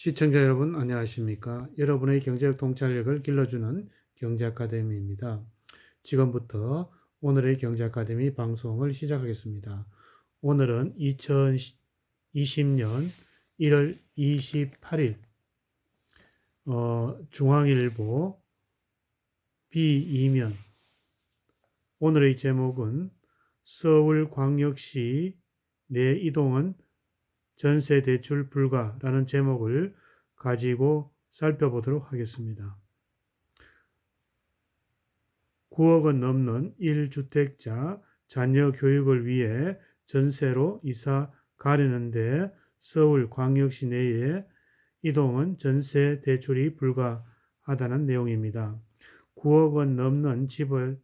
시청자 여러분 안녕하십니까? 여러분의 경제적 통찰력을 길러주는 경제 아카데미입니다. 지금부터 오늘의 경제 아카데미 방송을 시작하겠습니다. 오늘은 2020년 1월 28일 어, 중앙일보 B2면 오늘의 제목은 서울광역시 내 이동은 전세 대출 불가라는 제목을 가지고 살펴보도록 하겠습니다. 9억 원 넘는 1주택자 자녀 교육을 위해 전세로 이사 가려는데 서울 광역시 내에 이동은 전세 대출이 불가하다는 내용입니다. 9억 원 넘는 집을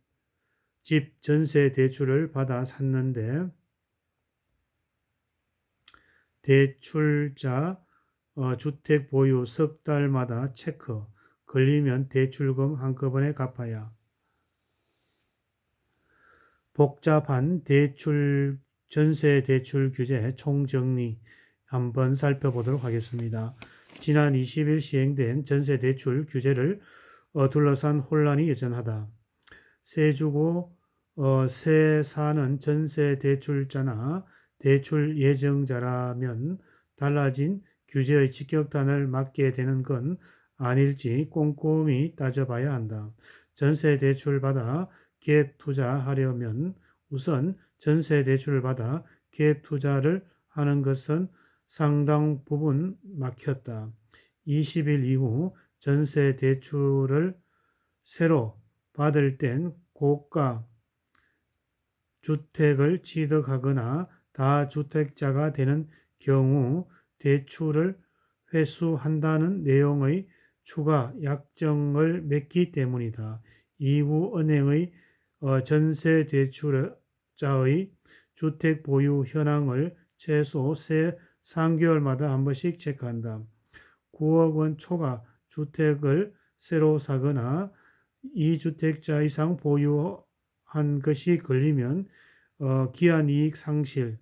집 전세 대출을 받아 샀는데 대출자 어, 주택 보유 석 달마다 체크 걸리면 대출금 한꺼번에 갚아야 복잡한 대출 전세 대출 규제 총정리 한번 살펴보도록 하겠습니다. 지난 20일 시행된 전세 대출 규제를 어, 둘러싼 혼란이 여전하다. 세 주고 어, 세 사는 전세 대출자나 대출 예정자라면 달라진 규제의 직격탄을 맞게 되는 건 아닐지 꼼꼼히 따져봐야 한다. 전세 대출 받아 갭 투자하려면 우선 전세 대출을 받아 갭 투자를 하는 것은 상당 부분 막혔다. 20일 이후 전세 대출을 새로 받을 땐 고가 주택을 취득하거나 다주택자가 되는 경우 대출을 회수한다는 내용의 추가 약정을 맺기 때문이다. 이후 은행의 어, 전세 대출자의 주택 보유 현황을 최소 세 3개월마다 한 번씩 체크한다. 9억 원 초과 주택을 새로 사거나 2주택자 이상 보유한 것이 걸리면 어, 기한 이익 상실,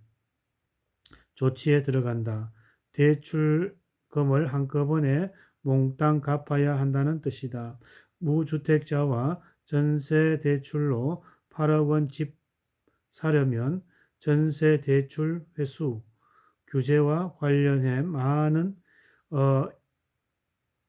조치에 들어간다. 대출금을 한꺼번에 몽땅 갚아야 한다는 뜻이다. 무주택자와 전세 대출로 8억 원 집 사려면 전세 대출 회수 규제와 관련해 많은 어,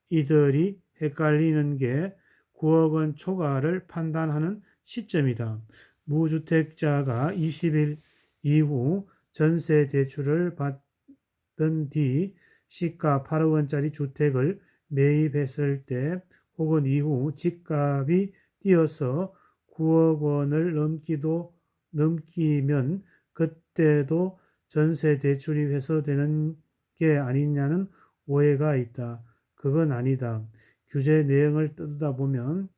이들이 헷갈리는 게 9억 원 초과를 판단하는 시점이다. 무주택자가 20일 이후 전세 대출을 받은 뒤 시가 8억 원짜리 주택을 매입했을 때 혹은 이후 집값이 뛰어서 9억 원을 넘기도 넘기면 그때도 전세 대출이 회수되는 게 아니냐는 오해가 있다. 그건 아니다. 규제 내용을 뜯다 보면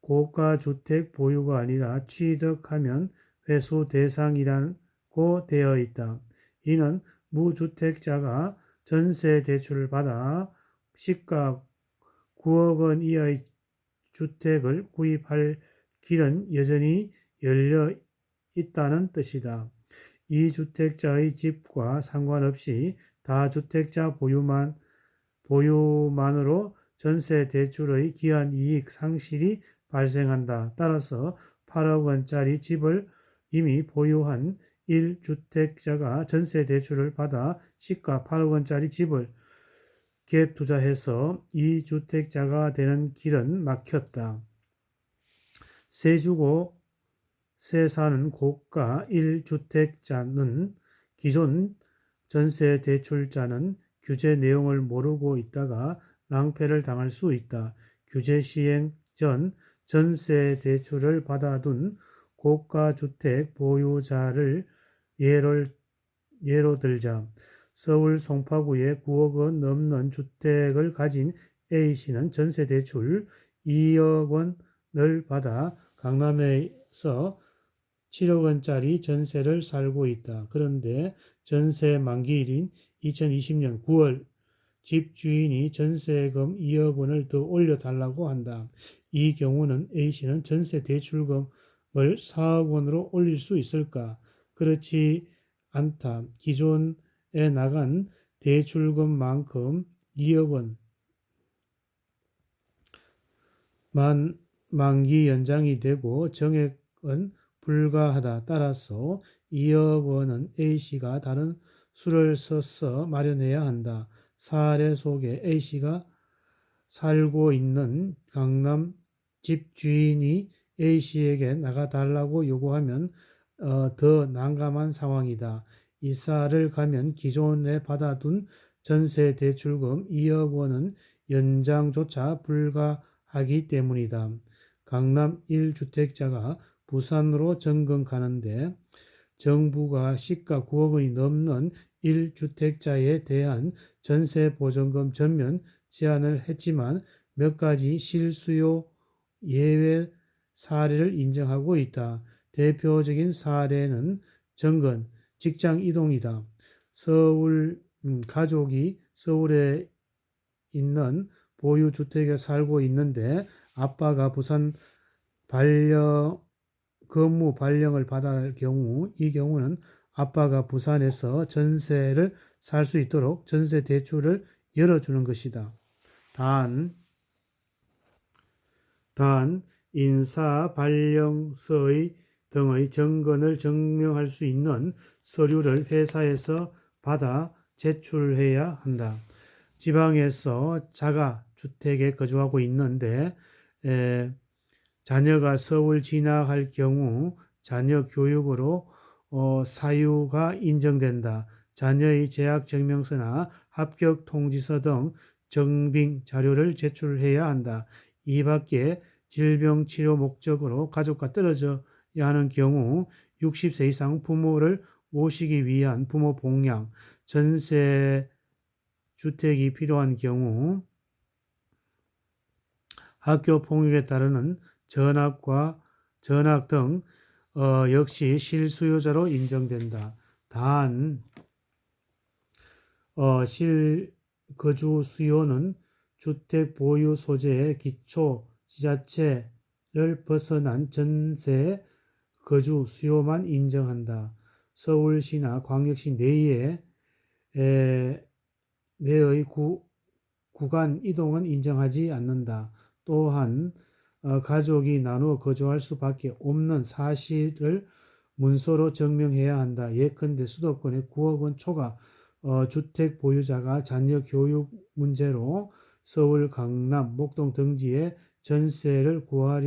고가 주택 보유가 아니라 취득하면 회수 대상이라는 고 되어 있다. 이는 무주택자가 전세 대출을 받아 시가 9억 원 이하의 주택을 구입할 길은 여전히 열려 있다는 뜻이다. 이 주택자의 집과 상관없이 다주택자 보유만 보유만으로 전세 대출의 기한 이익 상실이 발생한다. 따라서 8억 원짜리 집을 이미 보유한 1주택자가 전세 대출을 받아 시가 8억 원짜리 집을 갭 투자해서 2주택자가 되는 길은 막혔다. 세 주고 세 사는 고가 1주택자는 기존 전세 대출자는 규제 내용을 모르고 있다가 낭패를 당할 수 있다. 규제 시행 전 전세 대출을 받아둔 고가 주택 보유자를 예를, 예로 들자 서울 송파구에 9억 원 넘는 주택을 가진 A씨는 전세 대출 2억 원을 받아 강남에서 7억 원짜리 전세를 살고 있다. 그런데 전세 만기일인 2020년 9월 집주인이 전세금 2억 원을 더 올려달라고 한다. 이 경우는 A씨는 전세 대출금 을 4억 원으로 올릴 수 있을까? 그렇지 않다. 기존에 나간 대출금만큼 2억 원. 만, 만기 연장이 되고 정액은 불가하다. 따라서 2억 원은 A씨가 다른 수를 써서 마련해야 한다. 사례 속에 A씨가 살고 있는 강남 집 주인이 A씨에게 나가달라고 요구하면 어, 더 난감한 상황이다. 이사를 가면 기존에 받아둔 전세 대출금 2억 원은 연장조차 불가하기 때문이다. 강남 1주택자가 부산으로 전건 가는데 정부가 시가 9억 원이 넘는 1주택자에 대한 전세 보전금 전면 제한을 했지만 몇 가지 실수요 예외 사례를 인정하고 있다. 대표적인 사례는 정건, 직장 이동이다. 서울 음, 가족이 서울에 있는 보유 주택에 살고 있는데 아빠가 부산 발령 근무 발령을 받을 경우 이 경우는 아빠가 부산에서 전세를 살 수 있도록 전세 대출을 열어주는 것이다. 단, 단 인사 발령 서의 등의 정건을 증명할 수 있는 서류를 회사에서 받아 제출해야 한다. 지방에서 자가 주택에 거주하고 있는데 에, 자녀가 서울 진학할 경우 자녀 교육으로 어, 사유가 인정된다. 자녀의 재학 증명서나 합격 통지서 등 증빙 자료를 제출해야 한다. 이 밖에 질병 치료 목적으로 가족과 떨어져야 하는 경우 60세 이상 부모를 모시기 위한 부모 봉양, 전세 주택이 필요한 경우 학교 폭력에 따르는 전학과 전학 등 어, 역시 실수요자로 인정된다. 단 어, 실거주 수요는 주택 보유 소재의 기초 지자체를 벗어난 전세 거주 수요만 인정한다. 서울시나 광역시 내에 에, 내의 구, 구간 이동은 인정하지 않는다. 또한 어, 가족이 나누어 거주할 수밖에 없는 사실을 문서로 증명해야 한다. 예컨대 수도권의 9억 원 초과 어, 주택 보유자가 자녀 교육 문제로 서울, 강남, 목동 등지에 전세를 구하려